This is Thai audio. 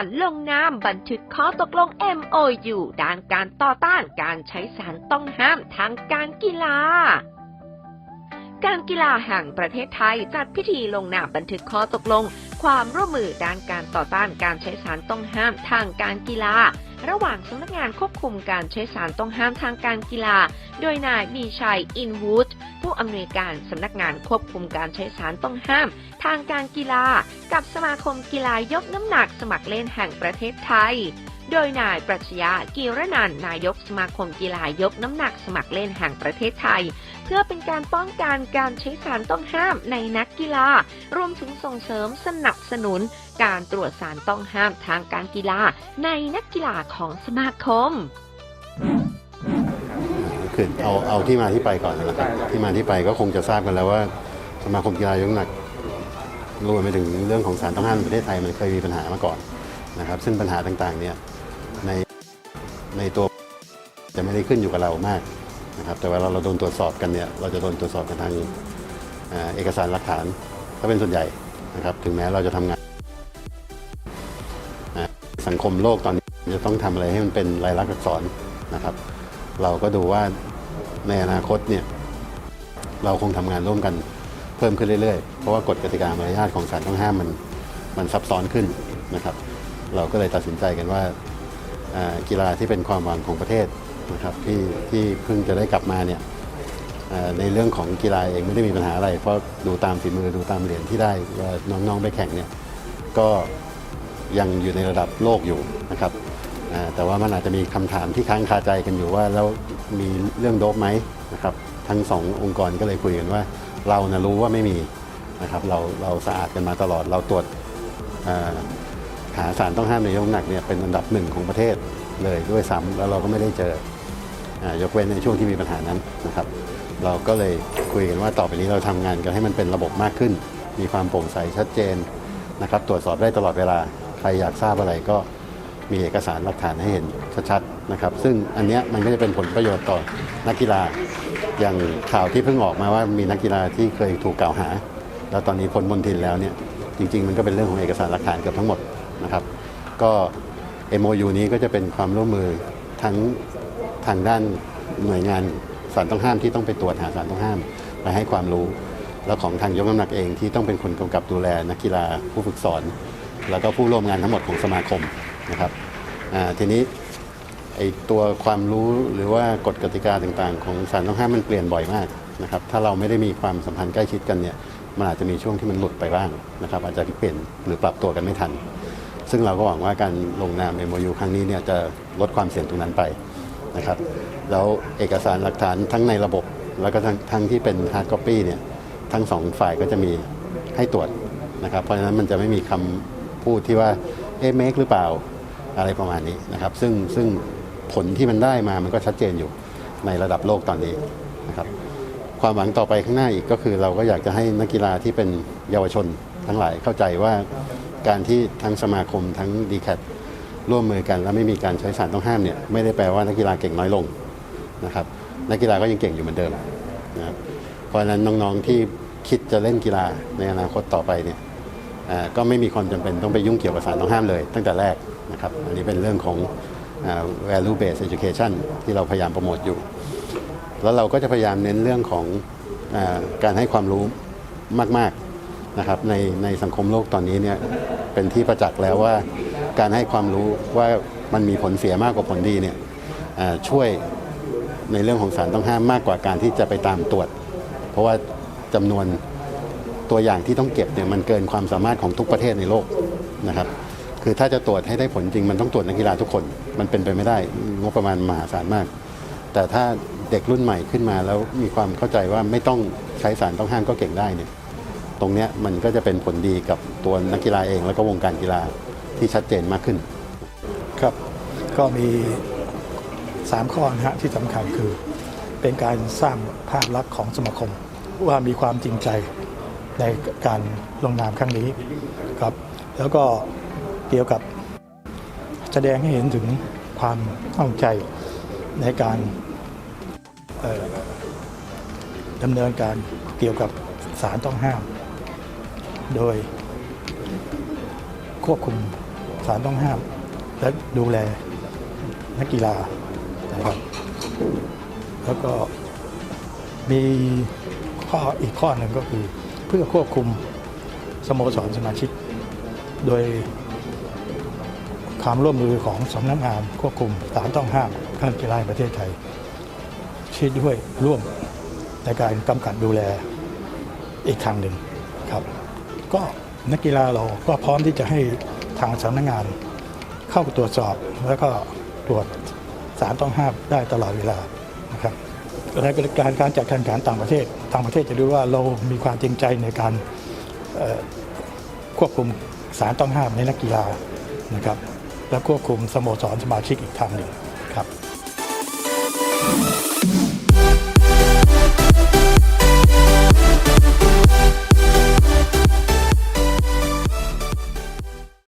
การลงนามบันทึกข้อตกลง MOU ด้านการต่อต้านการใช้สารต้องห้ามทางการกีฬาการกีฬาแห่งประเทศไทยจัดพิธีลงนามบันทึกข้อตกลง ความร่วมมือด้านการต่อต้านการใช้สารต้องห้ามทางการกีฬา ระหว่างสำนักงานควบคุมการใช้สารต้องห้ามทางการกีฬา โดยนายมีชัยอินวูดผู้อำนวยการสำนักงานควบคุมการใช้สารต้องห้าม ทางการกีฬา กับสมาคมกีฬายกน้ำหนักสมัครเล่นแห่งประเทศไทย โดยนายปรัชญากีรนันนายกสมาคมกีฬายกน้ำหนักสมัครเล่นแห่งประเทศไทย เพื่อเป็นการป้องกันการใช้สารต้องห้ามในนักกีฬา รวมถึงส่งเสริมสนับสนุน การตรวจสารต้องห้ามทางการกีฬาในนักกีฬาของสมาคมคือเอาเอาที่มาที่ไปก่อนนะครับที่มาที่ไปก็คงจะทราบกันแล้วว่าสมาคมกีฬายกน้ำหนัก รวมไปถึงเรื่องของสารต้องห้ามในประเทศไทยมันเคยมีปัญหามาก่อนนะครับซึ่งปัญหาต่างๆเนี่ยในในตัวจะไม่ได้ขึ้นอยู่กับเรามากนะครับแต่เวลาเราโดนตรวจสอบกันเนี่ยเราจะโดนตรวจสอบกันทางเอกสารหลักฐานถ้าเป็นส่วนใหญ่นะครับถึงแม้เราจะทำงานสังคมโลกตอนนี้จะต้องทำอะไรให้มันเป็นลายลักษณ์อักษรนะครับ เราก็ดูว่าในอนาคตเนี่ยเราคงทำงานร่วมกัน เพิ่มขึ้นเรื่อยๆ เพราะว่ากฎกติกามารยาทของศาลต้องห้ามมันมันซับซ้อนขึ้นนะครับ เราก็เลยตัดสินใจกันว่ากีฬาที่เป็นความหวังของประเทศนะครับที่ที่เพิ่งจะได้กลับมาเนี่ยในเรื่องของกีฬาเองไม่ได้มีปัญหาอะไร เพราะดูตามฝีมือดูตามเหรียญที่ได้ว่าน้องๆไปแข่งเนี่ยก็ยังอยู่ในระดับโลกอยู่นะครับแต่ว่ามันอาจจะมีคำถามที่ค้างคาใจกันอยู่ว่าแล้วมีเรื่องโดบไหมนะครับทั้งสององค์กรก็เลยคุยกันว่า เรานะรู้ว่าไม่มีนะครับเราเราสะอาดกันมาตลอดเราตรวจหาสารต้องห้ามในยกน้ำหนักเนี่ยเป็นอันดับหนึ่งของประเทศเลยด้วยซ้ำแล้วเราก็ไม่ได้เจออยกเว้นในช่วงที่มีปัญหานั้นนะครับ เราก็เลยคุยกันว่าต่อไปนี้เราทำงานกันให้มันเป็นระบบมากขึ้น มีความโปร่งใสชัดเจนนะครับ ตรวจสอบได้ตลอดเวลาใครอยากทราบอะไรก็ มีเอกสารหลักฐานให้เห็นชัดๆนะครับ ซึ่งอันเนี้ยมันก็จะเป็นผลประโยชน์ต่อนักกีฬา อย่างข่าวที่เพิ่งออกมาว่ามีนักกีฬาที่เคยถูกกล่าวหา แล้วตอนนี้พ้นมนทินแล้วเนี่ยจริง ๆ มันก็เป็นเรื่องของเอกสารหลักฐานเกือบทั้งหมดนะครับ ก็ MOU นี้ก็จะเป็นความร่วมมือทั้งทางด้านหน่วยงานสารต้องห้ามที่ต้องไปตรวจหาสารต้องห้ามไปให้ความรู้ แล้วของทางยกน้ำหนักเองที่ต้องเป็นคนกำกับดูแลนักกีฬาผู้ฝึกสอน แล้วก็ผู้ร่วมงานทั้งหมดของสมาคม นะครับทีนี้ไอตัวความรู้หรือว่ากฎกติกาต่างๆ ของสารต้องห้ามมันเปลี่ยนบ่อยมากนะครับถ้าเราไม่ได้มีความสัมพันธ์ใกล้ชิดกันเนี่ยมันอาจจะมีช่วงที่มันหลุดไปบ้างนะครับอาจจะเปลี่ยนหรือปรับตัวกันไม่ทัน ซึ่งเราก็หวังว่าการลงนาม MOU ครั้งนี้เนี่ยจะลดความเสี่ยงตรงนั้นไปนะครับแล้วเอกสารหลักฐานทั้งในระบบ แล้วก็ทั้งทั้งที่เป็น hard copy เนี่ยทั้งสองฝ่ายก็จะมีให้ตรวจนะครับเพราะฉะนั้นมันจะไม่มีคำพูดที่ว่าเอ๊ะเมคหรือเปล่า อะไรประมาณนี้นะครับ ซึ่งซึ่งผลที่มันได้มามันก็ชัดเจนอยู่ในระดับโลกตอนนี้นะครับ ความหวังต่อไปข้างหน้าอีกก็คือ เราก็อยากจะให้นักกีฬาที่เป็นเยาวชนทั้งหลายเข้าใจว่าการที่ทั้งสมาคมทั้งดีแคร่วมมือกัน แล้วไม่มีการใช้สารต้องห้ามเนี่ยไม่ได้แปลว่านักกีฬาเก่งน้อยลงนะครับนักกีฬาก็ยังเก่งอยู่เหมือนเดิมนะครับเพราะฉะนั้นน้องๆที่คิดจะเล่นกีฬาในอนาคตต่อไปเนี่ยก็ไม่มีความจำเป็นต้องไปยุ่งเกี่ยวกับสารต้องห้ามเลย ตั้งแต่แรก นะครับอันนี้เป็นเรื่องของ value based education ที่เราพยายามโปรโมทอยู่ แล้วเราก็จะพยายามเน้นเรื่องของอการให้ความรู้มากๆนะครับในในสังคมโลกตอนนี้เนี่ยเป็นที่ประจักษ์แล้วว่าการให้ความรู้ว่ามันมีผลเสียมากกว่าผลดีเนี่ยช่วยในเรื่องของสารต้องห้ามมากกว่าการที่จะไปตามตรวจ เพราะว่าจำนวนตัวอย่างที่ต้องเก็บเนี่ยมันเกินความสามารถของทุกประเทศในโลกนะครับ คือถ้าจะตรวจให้ได้ผลจริง มันต้องตรวจนักกีฬาทุกคน มันเป็นไปไม่ได้งบประมาณมหาศาลมาก แต่ถ้าเด็กรุ่นใหม่ขึ้นมาแล้วมีความเข้าใจว่าไม่ต้องใช้สารต้องห้ามก็เก่งได้เนี่ยตรงเนี้ยมันก็จะเป็นผลดีกับตัวนักกีฬาเอง แล้วก็วงการกีฬาที่ชัดเจนมากขึ้น ครับก็มี 3 ข้อนะฮะที่สำคัญคือ เป็นการสร้างภาพลักษณ์ของสมาคม ว่ามีความจริงใจในการลงนามครั้งนี้ครับ แล้วก็ เกี่ยวกับแสดงให้เห็นถึงความตั้งใจในการดำเนินการเกี่ยวกับสารต้องห้าม โดยควบคุมสารต้องห้าม และดูแลนักกีฬานะครับแล้วก็มีข้ออีกข้อหนึ่งก็คือเพื่อควบคุมสโมสรสมาชิก โดย ความร่วมมือของสำนักงานควบคุมสารต้องห้ามการกีฬาประเทศไทยที่ด้วยร่วมในการกำกับดูแลอีกทางหนึ่งครับ ก็นักกีฬาเราก็พร้อมที่จะให้ทางสำนักงาน เข้าตรวจสอบแล้วก็ตรวจสารต้องห้ามได้ตลอดเวลานะครับและการการจัดการแข่งขันต่างประเทศต่างประเทศจะดูว่าเรามีความจริงใจในการควบคุมสารต้องห้ามในนักกีฬานะครับ และควบคุมสโมสรสมาชิกอีกทางหนึ่งครับ